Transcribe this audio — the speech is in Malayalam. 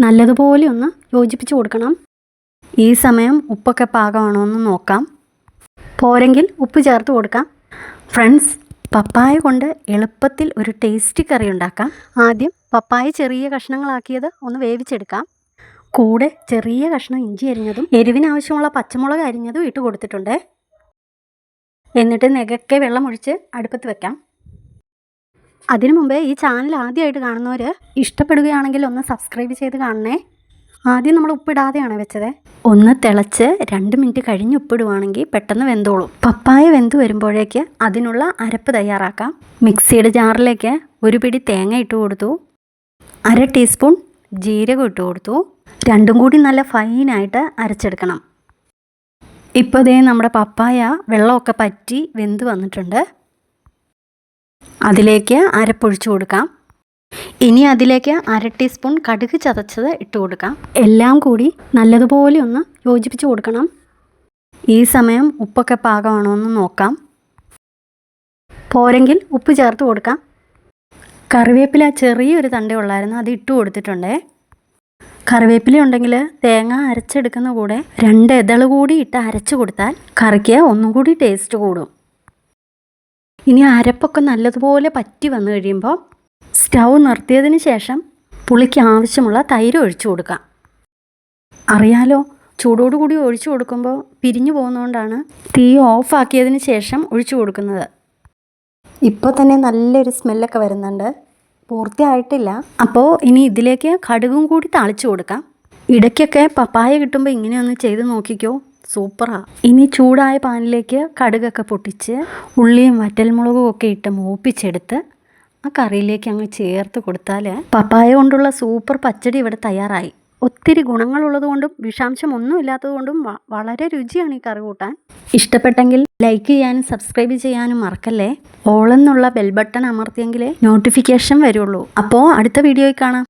നല്ലതുപോലെ ഒന്ന് യോജിപ്പിച്ച് കൊടുക്കണം. ഈ സമയം ഉപ്പൊക്കെ പാകമാണോ എന്ന് നോക്കാം. പോരെങ്കിൽ ഉപ്പ് ചേർത്ത് കൊടുക്കാം. ഫ്രണ്ട്സ് പപ്പായ കൊണ്ട് എളുപ്പത്തിൽ ഒരു ടേസ്റ്റി കറി ഉണ്ടാക്കാം. ആദ്യം പപ്പായ ചെറിയ കഷ്ണങ്ങളാക്കിയത് ഒന്ന് വേവിച്ചെടുക്കാം. കൂടെ ചെറിയ കഷ്ണം ഇഞ്ചി അരിഞ്ഞതും എരിവിനാവശ്യമുള്ള പച്ചമുളക് അരിഞ്ഞതും ഇട്ട് കൊടുത്തിട്ടുണ്ട്. എന്നിട്ട് നെകക്കെ വെള്ളമൊഴിച്ച് അടുപ്പത്ത് വെക്കാം. അതിനു മുമ്പേ ഈ ചാനൽ ആദ്യമായിട്ട് കാണുന്നവർ ഇഷ്ടപ്പെടുകയാണെങ്കിൽ ഒന്ന് സബ്സ്ക്രൈബ് ചെയ്ത് കാണണേ. ആദ്യം നമ്മൾ ഉപ്പിടാതെയാണ് വെച്ചത്. ഒന്ന് തിളച്ച് രണ്ട് മിനിറ്റ് കഴിഞ്ഞ് ഉപ്പിടുവാണെങ്കിൽ പെട്ടെന്ന് വെന്തോളും. പപ്പായ വെന്ത് വരുമ്പോഴേക്ക് അതിനുള്ള അരപ്പ് തയ്യാറാക്കാം. മിക്സിയുടെ ജാറിലേക്ക് ഒരു പിടി തേങ്ങ ഇട്ട് കൊടുത്തു. അര ടീസ്പൂൺ ജീരകം ഇട്ട് കൊടുത്തു. രണ്ടും കൂടി നല്ല ഫൈനായിട്ട് അരച്ചെടുക്കണം. ഇപ്പോൾ ദേ നമ്മുടെ പപ്പായ വെള്ളമൊക്കെ പറ്റി വെന്ത് വന്നിട്ടുണ്ട്. അതിലേക്ക് അരപ്പൊഴിച്ചു കൊടുക്കാം. ഇനി അതിലേക്ക് അര ടീസ്പൂൺ കടുക് ചതച്ചത് ഇട്ട് കൊടുക്കാം. എല്ലാം കൂടി നല്ലതുപോലെ ഒന്ന് യോജിപ്പിച്ച് കൊടുക്കണം. ഈ സമയം ഉപ്പൊക്കെ പാകമാണോ എന്ന് നോക്കാം. പോരെങ്കിൽ ഉപ്പ് ചേർത്ത് കൊടുക്കാം. കറിവേപ്പില ചെറിയൊരു തണ്ട ഉള്ളായിരുന്നു അത് ഇട്ട് കൊടുത്തിട്ടുണ്ടേ. കറിവേപ്പില ഉണ്ടെങ്കിൽ തേങ്ങ അരച്ചെടുക്കുന്ന കൂടെ രണ്ട് ഇതൾ കൂടി ഇട്ട് അരച്ച് കൊടുത്താൽ കറിക്ക് ഒന്നും കൂടി ടേസ്റ്റ് കൂടും. ഇനി അരപ്പൊക്കെ നല്ലതുപോലെ പറ്റി വന്നു കഴിയുമ്പോൾ സ്റ്റൗ നിർത്തിയതിന് ശേഷം പുളിക്ക് ആവശ്യമുള്ള തൈര് ഒഴിച്ചു കൊടുക്കാം അറിയാലോ ചൂടോടുകൂടി ഒഴിച്ചു കൊടുക്കുമ്പോൾ പിരിഞ്ഞു പോകുന്നതുകൊണ്ടാണ് തീ ഓഫാക്കിയതിന് ശേഷം ഒഴിച്ചു കൊടുക്കുന്നത്. ഇപ്പോൾ തന്നെ നല്ലൊരു സ്മെല്ലൊക്കെ വരുന്നുണ്ട്. പൂർത്തിയായിട്ടില്ല. അപ്പോൾ ഇനി ഇതിലേക്ക് കടുകും കൂടി തളിച്ചു കൊടുക്കാം. ഇടയ്ക്കൊക്കെ പപ്പായ കിട്ടുമ്പോൾ ഇങ്ങനെ ഒന്ന് ചെയ്ത് നോക്കിക്കോ. സൂപ്പറാ. ഇനി ചൂടായ പാനിലേക്ക് കടുകൊക്കെ പൊട്ടിച്ച് ഉള്ളിയും വറ്റൽമുളകും ഒക്കെ ഇട്ട് മൂപ്പിച്ചെടുത്ത് ആ കറിയിലേക്ക് അങ്ങ് ചേർത്ത് കൊടുത്താൽ പപ്പായ കൊണ്ടുള്ള സൂപ്പർ പച്ചടി ഇവിടെ തയ്യാറായി. ഒത്തിരി ഗുണങ്ങളുള്ളത് കൊണ്ടും വിഷാംശം ഒന്നും ഇല്ലാത്തത് കൊണ്ടും വളരെ രുചിയാണ് ഈ കറി കൂട്ടാൻ. ഇഷ്ടപ്പെട്ടെങ്കിൽ ലൈക്ക് ചെയ്യാനും സബ്സ്ക്രൈബ് ചെയ്യാനും മറക്കല്ലേ? ഓളെന്നുള്ള ബെൽ ബട്ടൺ അമർത്തിയെങ്കിലേ നോട്ടിഫിക്കേഷൻ വരുള്ളൂ. അപ്പോൾ അടുത്ത വീഡിയോയിൽ കാണാം.